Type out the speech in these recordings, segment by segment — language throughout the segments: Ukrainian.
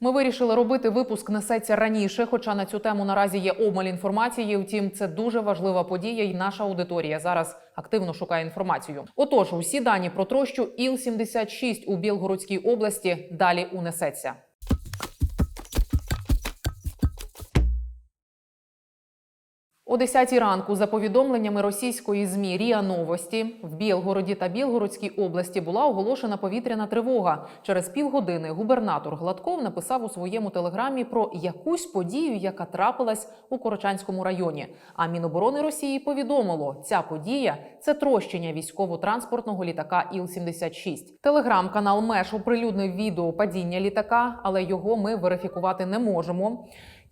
Ми вирішили робити випуск несеться раніше, хоча на цю тему наразі є обмаль інформації. Втім, це дуже важлива подія, і наша аудиторія зараз активно шукає інформацію. Отож, усі дані про трощу Іл-76 у Білгородській області далі унесеться. О 10 ранку, за повідомленнями російської змі Ріа Новості, в Білгороді та Білгородській області була оголошена повітряна тривога. Через півгодини губернатор Гладков написав у своєму телеграмі про якусь подію, яка трапилась у Корочанському районі. А Міноборони Росії повідомило, ця подія це трощення військово-транспортного літака Іл-76. Телеграм-канал Меш оприлюднив відео падіння літака, але його ми верифікувати не можемо.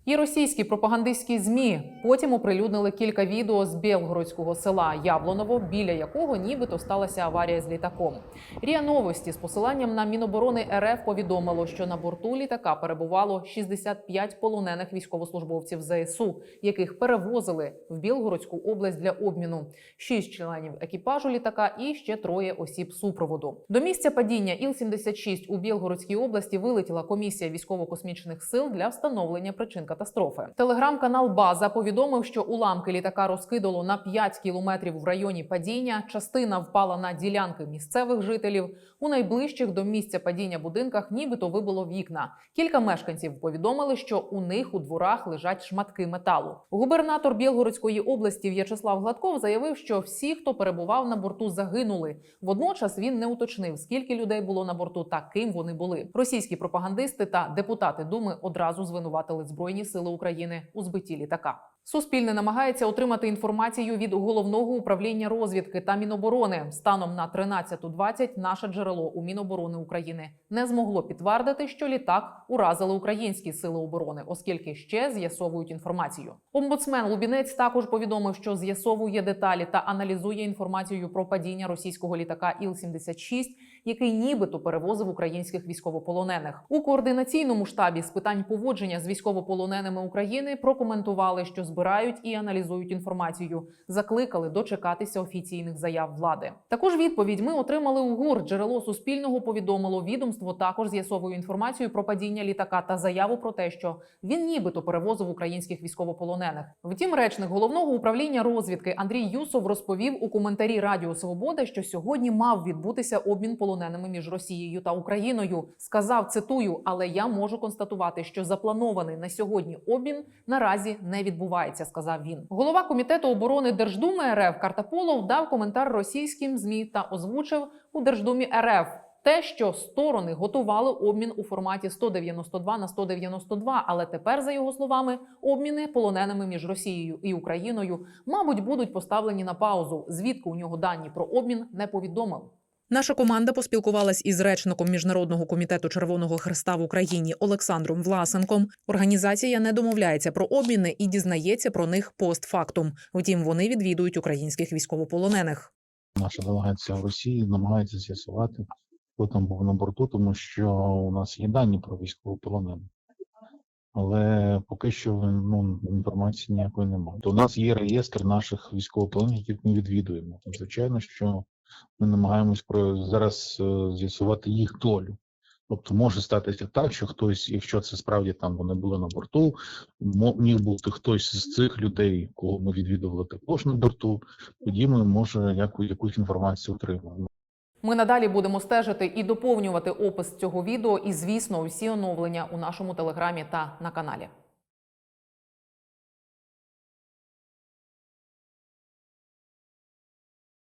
І російські пропагандистські змі потім оприлюднили кілька відео з білгородського села Яблоново, біля якого нібито сталася аварія з літаком. Рія новості з посиланням на Міноборони РФ повідомило, що на борту літака перебувало 65 полонених військовослужбовців ЗСУ, яких перевозили в Білгородську область для обміну. Шість членів екіпажу літака і ще троє осіб супроводу. До місця падіння Іл-76 у Білгородській області вилетіла комісія військово-космічних сил для встановлення причин катастрофи. Телеграм-канал База повідомив, що уламки літака розкидало на 5 кілометрів в районі падіння. Частина впала на ділянки місцевих жителів. У найближчих до місця падіння будинках нібито вибило вікна. Кілька мешканців повідомили, що у них у дворах лежать шматки металу. Губернатор Білгородської області В'ячеслав Гладков заявив, що всі, хто перебував на борту, загинули. Водночас він не уточнив, скільки людей було на борту та ким вони були. Російські пропагандисти та депутати Думи одразу звинуватили збройні сили України у збитті літака. Суспільне намагається отримати інформацію від головного управління розвідки та Міноборони. Станом на 13.20 наше джерело у Міноборони України не змогло підтвердити, що літак уразили українські сили оборони, оскільки ще з'ясовують інформацію. Омбудсмен Лубінець також повідомив, що з'ясовує деталі та аналізує інформацію про падіння російського літака Іл-76, який нібито перевозив українських військовополонених. У координаційному штабі з питань поводження з військовополоненими України прокоментували, що збирають і аналізують інформацію. Закликали дочекатися офіційних заяв влади. Також відповідь ми отримали у ГУР. Джерело Суспільного повідомило відомство. Також з'ясовує інформацію про падіння літака та заяву про те, що він нібито перевозив українських військовополонених. Втім, речник головного управління розвідки Андрій Юсов розповів у коментарі Радіо Свобода, що сьогодні мав відбутися обмін полоненими між Росією та Україною. Сказав цитую, але я можу констатувати, що запланований на сьогодні обмін наразі не відбувається. Сказав він. Голова комітету оборони Держдуми РФ Картаполов дав коментар російським змі та озвучив у Держдумі РФ. Те, що сторони готували обмін у форматі 192 на 192, але тепер, за його словами, обміни полоненими між Росією і Україною, мабуть, будуть поставлені на паузу. Звідки у нього дані про обмін не повідомив. Наша команда поспілкувалась із речником міжнародного комітету Червоного Хреста в Україні Олександром Власенком. Організація не домовляється про обміни і дізнається про них постфактум. Втім, вони відвідують українських військовополонених. Наша делегація в Росії намагається з'ясувати, хто там був на борту, тому що у нас є дані про військовополонених. Але поки що ну, інформації ніякої немає. То у нас є реєстр наших військовополонених, яких ми відвідуємо. Звичайно, що ми намагаємось зараз е, з'ясувати їх долю. Тобто може статися так, що хтось, якщо це справді там вони були на борту, міг бути хтось з цих людей, кого ми відвідували також на борту, тоді ми може яку, якусь інформацію отримаємо. Ми надалі будемо стежити і доповнювати опис цього відео. І, звісно, усі оновлення у нашому телеграмі та на каналі.